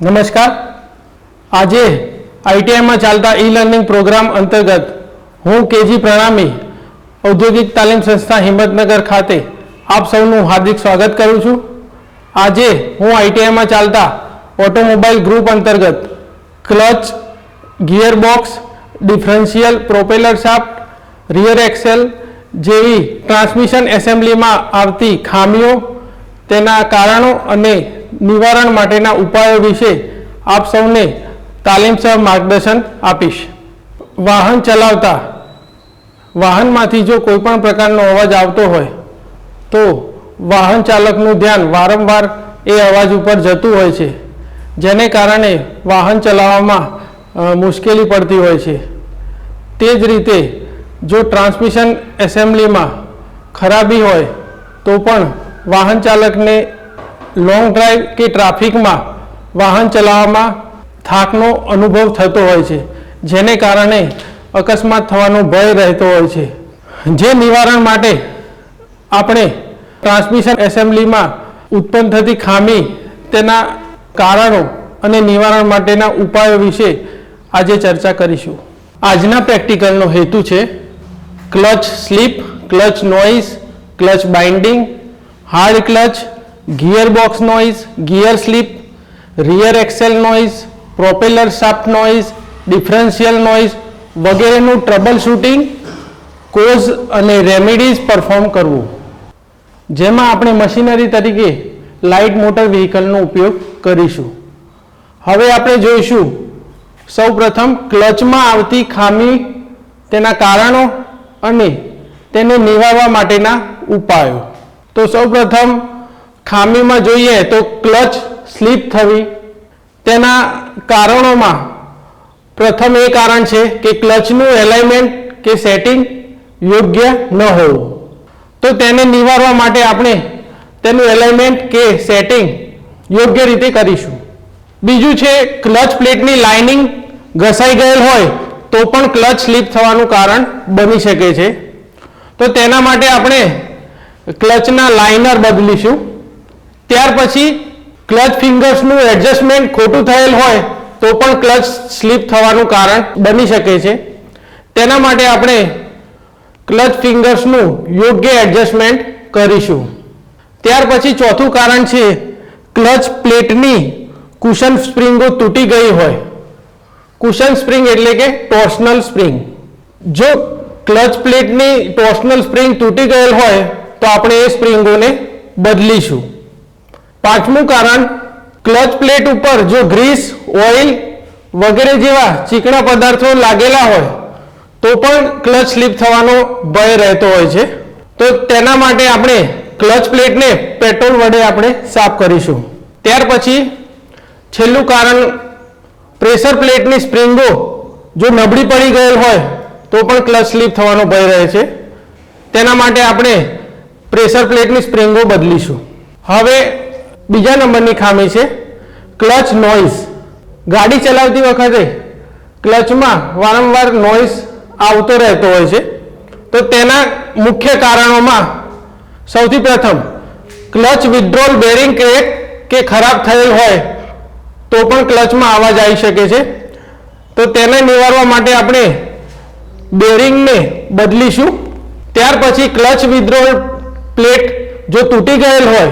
નમસ્કાર. આજે આઈટીઆઈમાં ચાલતા ઈ લર્નિંગ પ્રોગ્રામ અંતર્ગત હું કેજી પ્રણામી, ઔદ્યોગિક તાલીમ સંસ્થા હિંમતનગર ખાતે આપ સૌનું હાર્દિક સ્વાગત કરું છું. આજે હું આઈટીઆઈમાં ચાલતા ઓટોમોબાઈલ ગ્રુપ અંતર્ગત clutch, gearbox, differential propeller shaft, rear axle જેવી ટ્રાન્સમિશન એસેમ્બલીમાં આવતી ખામીઓ તેના કારણો અને નિવારણ માટેના ઉપાયો વિશે આપ સૌને તાલીમસર માર્ગદર્શન આપીશ. વાહન ચલાવતા, વાહનમાંથી જો કોઈ પણ પ્રકારનો અવાજ આવતો હોય, તો વાહન ચાલકનું ધ્યાન વારંવાર એ અવાજ ઉપર જતું હોય છે, જેને કારણે વાહન ચલાવવામાં મુશ્કેલી પડતી હોય છે. તે જ રીતે, જો ટ્રાન્સમિશન એસેમ્બલીમાં ખરાબી હોય, તો પણ વાહન ચાલકને લોંગ ડ્રાઈવ કે ટ્રાફિકમાં વાહન ચલાવવામાં થાકનો અનુભવ થતો હોય છે, જેને કારણે અકસ્માત થવાનો ભય રહેતો હોય છે. જે નિવારણ માટે આપણે ટ્રાન્સમિશન એસેમ્બલીમાં ઉત્પન્ન થતી ખામી તેના કારણો અને નિવારણ માટેના ઉપાયો વિશે આજે ચર્ચા કરીશું. આજના પ્રેક્ટિકલનો હેતુ છે, clutch slip, clutch noise, clutch binding hard clutch gear box noise gear slip rear axle noise propeller shaft noise differential noise વગેરેનું ટ્રબલ શૂટિંગ કોઝ અને રેમેડીઝ પરફોર્મ કરવું. જેમાં આપણે મશીનરી તરીકે લાઇટ મોટર વ્હીકલનો ઉપયોગ કરીશું. હવે આપણે જોઈશું, સૌપ્રથમ ક્લચમાં આવતી ખામી, તેના કારણો અને તેને નિવારવા માટેના ઉપાયો. તો સૌપ્રથમ ખામીમાં જોઈએ તો ક્લચ સ્લીપ થવી. તેના કારણોમાં પ્રથમ એ કારણ છે કે ક્લચનું એલાઇમેન્ટ કે સેટિંગ યોગ્ય ન હોવું. તો તેને નિવારવા માટે આપણે તેનું એલાઇમેન્ટ કે સેટિંગ યોગ્ય રીતે કરીશું. બીજું છે ક્લચ પ્લેટની લાઇનિંગ ઘસાઈ ગયેલ હોય તો પણ ક્લચ સ્લીપ થવાનું કારણ બની શકે છે. તો તેના માટે આપણે ક્લચના લાઇનર બદલીશું. ત્યાર પછી ક્લચ ફિંગર્સનું એડજસ્ટમેન્ટ ખોટું થયેલ હોય તો પણ ક્લચ સ્લીપ થવાનું કારણ બની શકે છે. તેના માટે આપણે ક્લચ ફિંગર્સનું યોગ્ય એડજસ્ટમેન્ટ કરીશું. ત્યાર પછી ચોથું કારણ છે ક્લચ પ્લેટની કુશન સ્પ્રિંગો તૂટી ગઈ હોય. કુશન સ્પ્રિંગ એટલે કે ટોર્સનલ સ્પ્રિંગ. જો ક્લચ પ્લેટની ટોર્સનલ સ્પ્રિંગ તૂટી ગયેલ હોય તો આપણે એ સ્પ્રિંગોને બદલીશું. પાંચમું કારણ, ક્લચ પ્લેટ ઉપર જો ગ્રીસ, ઓઇલ વગેરે જેવા ચીકણા પદાર્થો લાગેલા હોય, તો પણ ક્લચ સ્લીપ થવાનો ભય રહેતો હોય છે. તો તેના માટે આપણે ક્લચ પ્લેટને પેટ્રોલ વડે આપણે સાફ કરીશું. ત્યાર પછી છેલ્લું કારણ, પ્રેશર પ્લેટની સ્પ્રિંગો જો નબળી પડી ગયેલ હોય, તો પણ ક્લચ સ્લીપ થવાનો ભય રહે છે. તેના માટે આપણે પ્રેશર પ્લેટની સ્પ્રિંગો બદલીશું. હવે બીજા નંબરની ખામી છે, ક્લચ નોઇઝ ગાડી ચલાવતી વખતે ક્લચમાં વારંવાર નોઇઝ આવતો રહેતો હોય છે. તો તેના મુખ્ય કારણોમાં સૌથી પ્રથમ, ક્લચ વિથડ્રોલ બેરિંગ ક્રેક કે ખરાબ થયેલ હોય તો પણ ક્લચમાં અવાજ આવી શકે છે. તો તેને નિવારવા માટે આપણે બેરિંગને બદલીશું. ત્યાર પછી ક્લચ વિથડ્રોલ પ્લેટ જો તૂટી ગયેલ હોય,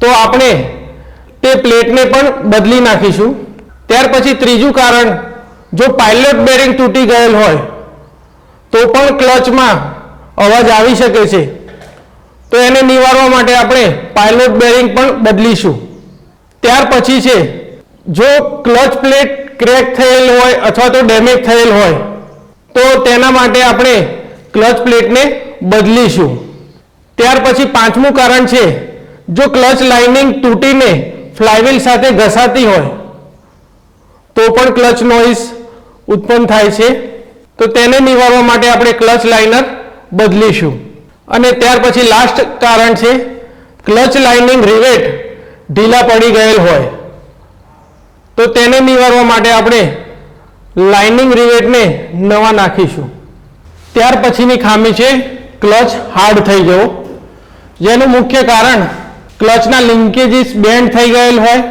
તો આપણે તે પ્લેટને પણ બદલી નાખીશું. ત્યાર પછી ત્રીજું કારણ, જો પાઇલટ બેરિંગ તૂટી ગયેલ હોય, તો પણ ક્લચમાં અવાજ આવી શકે છે. તો એને નિવારવા માટે આપણે પાયલોટ બેરિંગ પણ બદલીશું. ત્યાર પછી છે, જો ક્લચ પ્લેટ ક્રેક થયેલ હોય અથવા તો ડેમેજ થયેલ હોય, તો તેના માટે આપણે ક્લચ પ્લેટને બદલીશું. ત્યાર પછી પાંચમું કારણ છે, જો ક્લચ લાઇનિંગ તૂટીને ફ્લાયવીલ સાથે ઘસાતી હોય, તો પણ ક્લચ નોઇઝ ઉત્પન્ન થાય છે. તો તેને નિવારવા માટે આપણે ક્લચ લાઇનર બદલીશું. અને ત્યાર પછી લાસ્ટ કારણ છે, ક્લચ લાઇનિંગ રિવેટ ઢીલા પડી ગયેલ હોય. તો તેને નિવારવા માટે આપણે લાઇનિંગ રિવેટને નવા નાખીશું. ત્યાર પછીની ખામી છે, ક્લચ હાર્ડ થઈ જવો. જેનું મુખ્ય કારણ ક્લચના લિંકેજીસ બેન્ડ થઈ ગયેલ હોય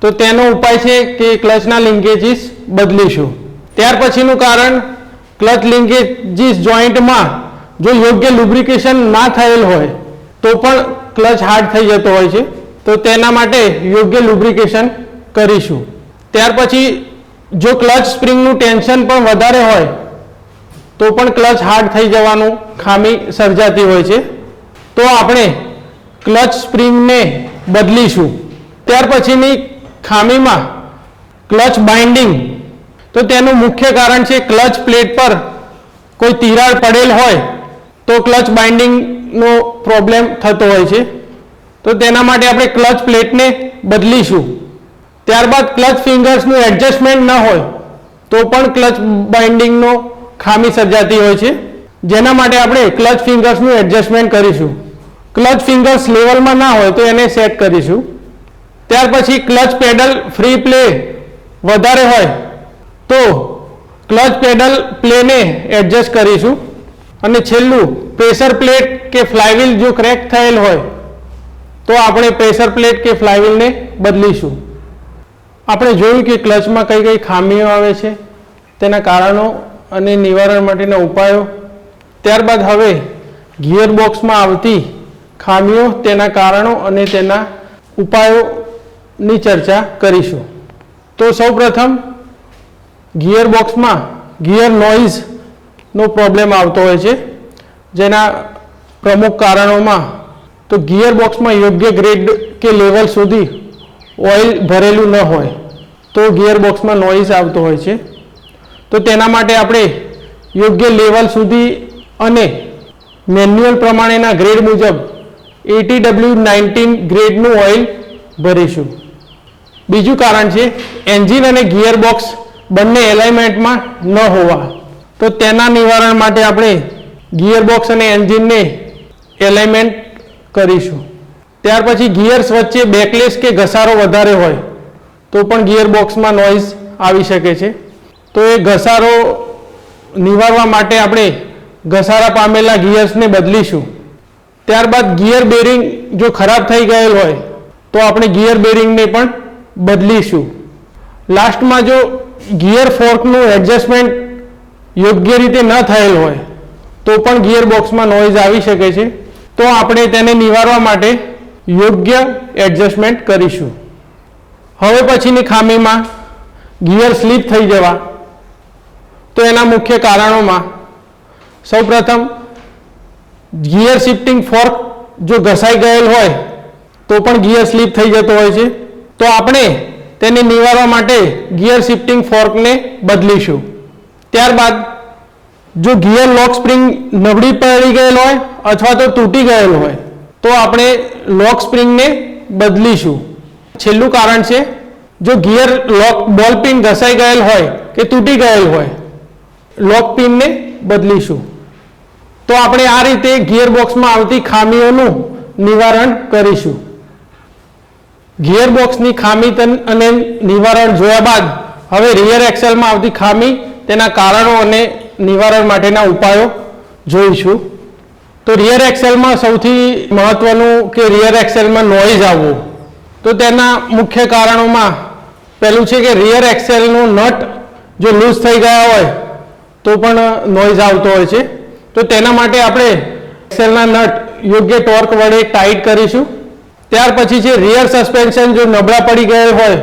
તો તેનો ઉપાય છે કે ક્લચના લિંકેજીસ બદલીશું. ત્યાર પછીનું કારણ ક્લચ લિંકેજીસ જોઈન્ટમાં જો યોગ્ય લુબ્રિકેશન ના થયેલ હોય તો પણ ક્લચ હાર્ડ થઈ જતો હોય છે, તો તેના માટે યોગ્ય લુબ્રિકેશન કરીશું. ત્યાર પછી જો ક્લચ સ્પ્રિંગનું ટેન્શન પણ વધારે હોય તો પણ ક્લચ હાર્ડ થઈ જવાનું ખામી સર્જાતી હોય છે. તો આપણે ક્લચ સ્પ્રિંગને બદલીશું. ત્યાર પછીની ખામીમાં ક્લચ બાઇન્ડિંગ. તો તેનું મુખ્ય કારણ છે ક્લચ પ્લેટ પર કોઈ તિરાડ પડેલ હોય તો ક્લચ બાઇન્ડિંગનો પ્રોબ્લેમ થતો હોય છે. તો તેના માટે આપણે ક્લચ પ્લેટને બદલીશું. ત્યારબાદ ક્લચ ફિંગર્સનું એડજસ્ટમેન્ટ ન હોય તો પણ ક્લચ બાઇન્ડિંગનો ખામી સર્જાતી હોય છે. જેના માટે આપણે ક્લચ ફિંગર્સનું એડજસ્ટમેન્ટ કરીશું. ક્લચ ફિંગર્સ લેવલમાં ના હોય તો એને સેટ કરીશું. ત્યાર પછી ક્લચ પેડલ ફ્રી પ્લે વધારે હોય તો ક્લચ પેડલ પ્લેને એડજસ્ટ કરીશું. અને છેલ્લું પ્રેશર પ્લેટ કે ફ્લાયવીલ જો ક્રેક થયેલ હોય, તો આપણે પ્રેશર પ્લેટ કે ફ્લાયવીલને બદલીશું. આપણે જોયું કે ક્લચમાં કઈ કઈ ખામીઓ આવે છે, તેના કારણો અને નિવારણ માટેના ઉપાયો ત્યારબાદ હવે ગિયર બોક્સમાં આવતી ખામીઓ, તેના કારણો અને તેના ઉપાયોની ચર્ચા કરીશું. તો સૌપ્રથમ ગિયર બોક્સમાં ગિયર નોઇઝનો પ્રોબ્લેમ આવતો હોય છે. જેના પ્રમુખ કારણોમાં તો ગિયર બોક્સમાં યોગ્ય ગ્રેડ કે લેવલ સુધી ઓઇલ ભરેલું ન હોય તો ગિયર બોક્સમાં નોઇઝ આવતો હોય છે. તો તેના માટે આપણે યોગ્ય લેવલ સુધી અને મેન્યુઅલ પ્રમાણેના ગ્રેડ મુજબ એટી ડબલ્યુ નાઇન્ટીન ગ્રેડનું ઓઇલ ભરીશું. બીજું કારણ છે એન્જિન અને ગિયર બોક્સ બંને એલાઇમેન્ટમાં ન હોવા. તો તેના નિવારણ માટે આપણે ગિયર બોક્સ અને એન્જિનને એલાઇમેન્ટ કરીશું. ત્યાર પછી ગિયર્સ વચ્ચે બેકલેસ કે ઘસારો વધારે હોય, તો પણ ગિયર બોક્સમાં નોઇઝ આવી શકે છે. તો એ ઘસારો નિવારવા માટે આપણે ઘસારા પામેલા ગિયર્સને બદલીશું. ત્યારબાદ ગિયર બેરિંગ જો ખરાબ થઈ ગયેલ હોય, તો આપણે ગિયર બેરિંગને પણ બદલીશું. લાસ્ટમાં જો ગિયર ફોર્કનું એડજસ્ટમેન્ટ યોગ્ય રીતે ન થયેલ હોય, તો પણ ગિયર બોક્સમાં નોઇઝ આવી શકે છે. તો આપણે તેને નિવારવા માટે યોગ્ય એડજસ્ટમેન્ટ કરીશું. હવે પછીની ખામીમાં ગિયર સ્લીપ થઈ જવા. તો એના મુખ્ય કારણોમાં સૌપ્રથમ ગિયર શિફ્ટિંગ ફોર્ક જો ઘસાઈ ગયેલ હોય, તો પણ ગિયર સ્લીપ થઈ જતો હોય છે. તો આપણે તેને નિવારવા માટે ગિયર શિફ્ટિંગ ફોર્કને બદલીશું. ત્યારબાદ જો ગિયર લોક સ્પ્રિંગ નબળી પડી ગયેલ હોય અથવા તો તૂટી ગયેલ હોય, તો આપણે લોક સ્પ્રિંગને બદલીશું. છેલ્લું કારણ છે, જો ગિયર લોક બોલ પિન ઘસાઈ ગયેલ હોય કે તૂટી ગયેલ હોય, લોક પિનને બદલીશું. તો આપણે આ રીતે ગિયર બોક્સમાં આવતી ખામીઓનું નિવારણ કરીશું. ગિયર બોક્સની ખામી અને નિવારણ જોયા બાદ હવે રિયર એક્સેલમાં આવતી ખામી, તેના કારણો અને નિવારણ માટેના ઉપાયો જોઈશું. તો રિયર એક્સેલમાં સૌથી મહત્વનું કે રિયર એક્સેલમાં નોઇઝ આવવું. તો તેના મુખ્ય કારણોમાં પહેલું છે કે રિયર એક્સેલનું નટ જો લૂઝ થઈ ગયા હોય, તો પણ નોઇઝ આવતો હોય છે. તો તેના માટે આપણે એક્સેલના નટ યોગ્ય ટોર્ક વડે ટાઈટ કરીશું. ત્યાર પછી છે રિયર સસ્પેન્શન જો નબળા પડી ગયેલ હોય,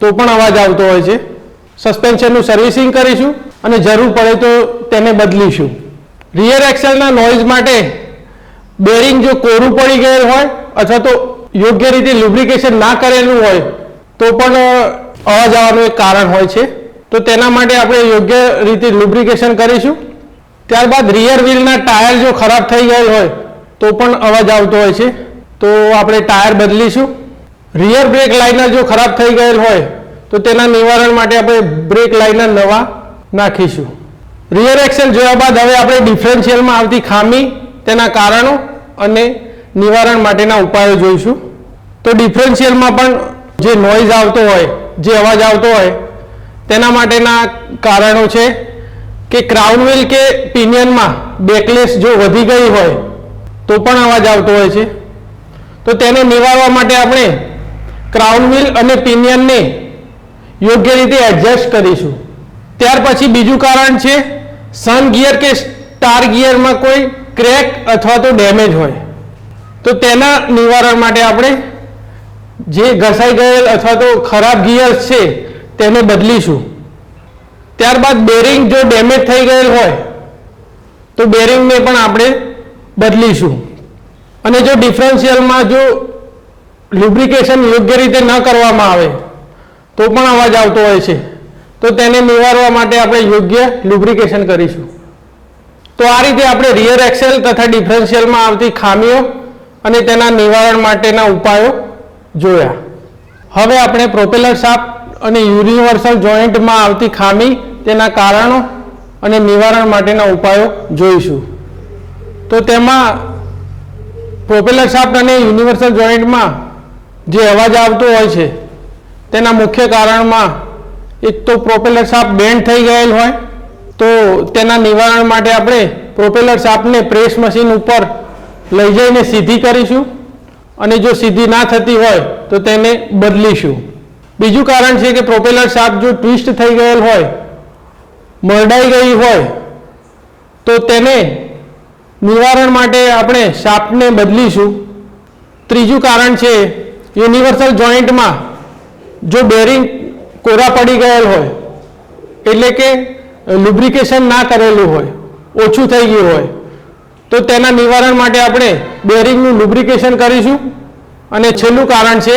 તો પણ અવાજ આવતો હોય છે. સસ્પેન્શનનું સર્વિસિંગ કરીશું અને જરૂર પડે તો તેને બદલીશું. રિયર એક્સેલના નોઇઝ માટે બેરિંગ જો કોરું પડી ગયેલ હોય, અથવા તો યોગ્ય રીતે લુબ્રિકેશન ના કરેલું હોય, તો પણ અવાજ આવવાનું એક કારણ હોય છે. તો તેના માટે આપણે યોગ્ય રીતે લુબ્રિકેશન કરીશું. ત્યારબાદ રિયર વ્હીલના ટાયર જો ખરાબ થઈ ગયેલ હોય, તો પણ અવાજ આવતો હોય છે. તો આપણે ટાયર બદલીશું. રિયર બ્રેક લાઇનર જો ખરાબ થઈ ગયેલ હોય, તો તેના નિવારણ માટે આપણે બ્રેક લાઇનર નવા નાખીશું. રિયર એક્સેલ જોયા બાદ હવે આપણે ડિફરન્શિયલમાં આવતી ખામી, તેના કારણો અને નિવારણ માટેના ઉપાયો જોઈશું. તો ડિફરન્શિયલમાં પણ જે નોઇઝ આવતો હોય, જે અવાજ આવતો હોય, તેના માટેના કારણો છે. કે ક્રાઉન વ્હીલ કે પિનિયનમાં બેકલેસ જો વધી ગઈ હોય, તો પણ અવાજ આવતો હોય છે. તો તેને નિવારવા માટે આપણે ક્રાઉન વ્હીલ અને પિનિયનને યોગ્ય રીતે એડજસ્ટ કરીશું. ત્યાર પછી બીજું કારણ છે સન ગિયર કે સ્ટાર ગિયરમાં કોઈ ક્રેક અથવા તો ડેમેજ હોય. તો તેના નિવારણ માટે આપણે જે ઘસાઈ ગયેલ અથવા તો ખરાબ ગિયર્સ છે, તેને બદલીશું. ત્યારબાદ બેરિંગ જો ડેમેજ થઈ ગયેલ હોય, તો બેરિંગને પણ આપણે બદલીશું. અને જો ડિફરન્શિયલમાં જો લુબ્રિકેશન યોગ્ય રીતે ન કરવામાં આવે, તો પણ અવાજ આવતો હોય છે. તો તેને નિવારવા માટે આપણે યોગ્ય લુબ્રિકેશન કરીશું. તો આ રીતે આપણે રિયર એક્સેલ તથા ડિફરન્શિયલમાં આવતી ખામીઓ અને તેના નિવારણ માટેના ઉપાયો જોયા. હવે આપણે પ્રોપેલર શાફ્ટ અને યુનિવર્સલ જોઈન્ટમાં આવતી ખામી તેના કારણો અને નિવારણ માટેના ઉપાયો જોઈશું. તો તેમાં પ્રોપેલર શાફ્ટ અને યુનિવર્સલ જોઈન્ટમાં જે અવાજ આવતો હોય છે, તેના મુખ્ય કારણમાં એક તો પ્રોપેલર શાફ્ટ બેન્ડ થઈ ગયેલ હોય, તો તેના નિવારણ માટે આપણે પ્રોપેલર શાફ્ટને પ્રેસ મશીન ઉપર લઈ જઈને સીધી કરીશું અને જો સીધી ના થતી હોય, તો તેને બદલીશું. બીજું કારણ છે કે પ્રોપેલર શાફ્ટ જો ટ્વિસ્ટ થઈ ગયેલ હોય મરડાઈ ગઈ હોય તો તેને નિવારણ માટે આપણે શાપને બદલીશું. ત્રીજું કારણ છે યુનિવર્સલ જોઈન્ટમાં જો બેરિંગ કોરા પડી ગયેલ હોય, એટલે કે લુબ્રિકેશન ના કરેલું હોય, ઓછું થઈ ગયું હોય, તો તેના નિવારણ માટે આપણે બેરિંગનું લુબ્રિકેશન કરીશું. અને છેલ્લું કારણ છે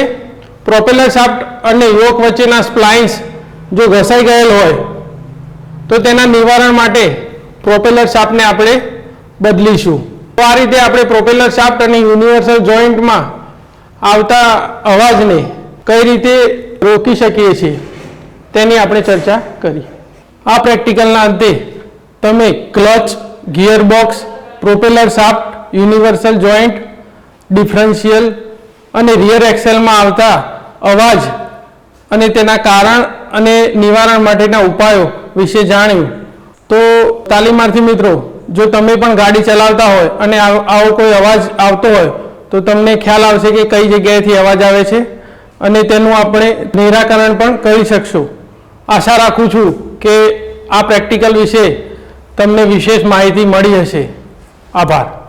પ્રોપેલર શાફ્ટ અને યોક વચ્ચેના સ્પ્લાઇન્સ જો ઘસાઈ ગયેલ હોય તો તેના નિવારણ માટે પ્રોપેલર શાફ્ટને આપણે બદલીશું. તો આ રીતે આપણે પ્રોપેલર શાફ્ટ અને યુનિવર્સલ જોઈન્ટમાં આવતા અવાજને કઈ રીતે રોકી શકીએ છીએ, તેની આપણે ચર્ચા કરી. આ પ્રેક્ટિકલના અંતે તમે clutch, gearbox, propeller shaft, universal joint, differential અને રિયર એક્સેલમાં આવતા અવાજ અને તેના કારણ અને નિવારણ માટેના ઉપાયો વિશે જાણ્યું. તો તાલીમાર્થી મિત્રો, જો તમે પણ ગાડી ચલાવતા હોય અને આવ- કોઈ અવાજ આવતો હોય, તો તમને ખ્યાલ આવશે કે કઈ જગ્યાએથી અવાજ આવે છે અને તેનું આપણે નિરાકરણ પણ કરી શકશું. આશા રાખું છું કે આ પ્રેક્ટિકલ વિશે તમને વિશેષ માહિતી મળી હશે. આભાર.